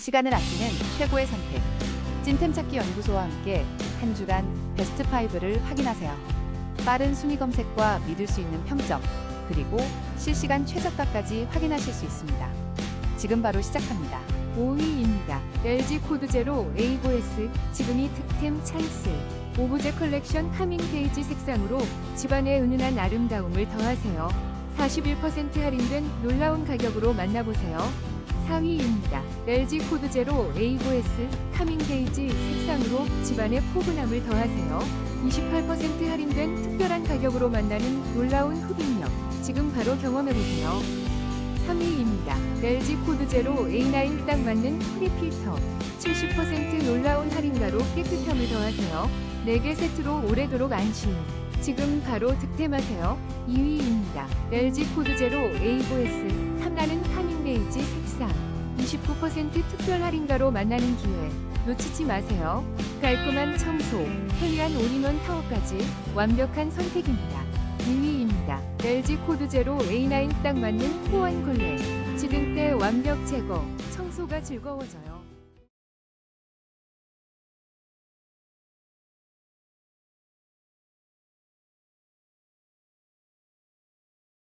시간을 아끼는 최고의 선택. 찐템 찾기 연구소와 함께 한 주간 베스트 5를 확인하세요. 빠른 순위 검색과 믿을 수 있는 평점, 그리고 실시간 최저가까지 확인하실 수 있습니다. 지금 바로 시작합니다. 5위입니다. LG 코드 제로 A5S 지금이 득템 찬스. 오브제 컬렉션 카밍 페이지 색상으로 집안의 은은한 아름다움을 더하세요. 41% 할인된 놀라운 가격으로 만나보세요. 4위입니다. LG 코드 제로 A5S 카밍 페이지 색상으로 집안의 포근함을 더하세요. 28% 할인된 특별한 가격으로 만나는 놀라운 흡입력. 지금 바로 경험해보세요. 3위입니다. LG 코드 제로 A9 딱 맞는 프리 필터. 70% 놀라운 할인가로 깨끗함을 더하세요. 4개 세트로 오래도록 안심. 지금 바로 득템하세요. 2위입니다. LG 코드 제로 A5S 탐나는 카밍 베이지 색상. 29% 특별 할인가로 만나는 기회. 놓치지 마세요. 깔끔한 청소, 편리한 올인원 타워까지 완벽한 선택입니다. 2위입니다. LG 코드 제로 A9 딱 맞는 호환 걸레. 지등 때 완벽 제거, 청소가 즐거워져요.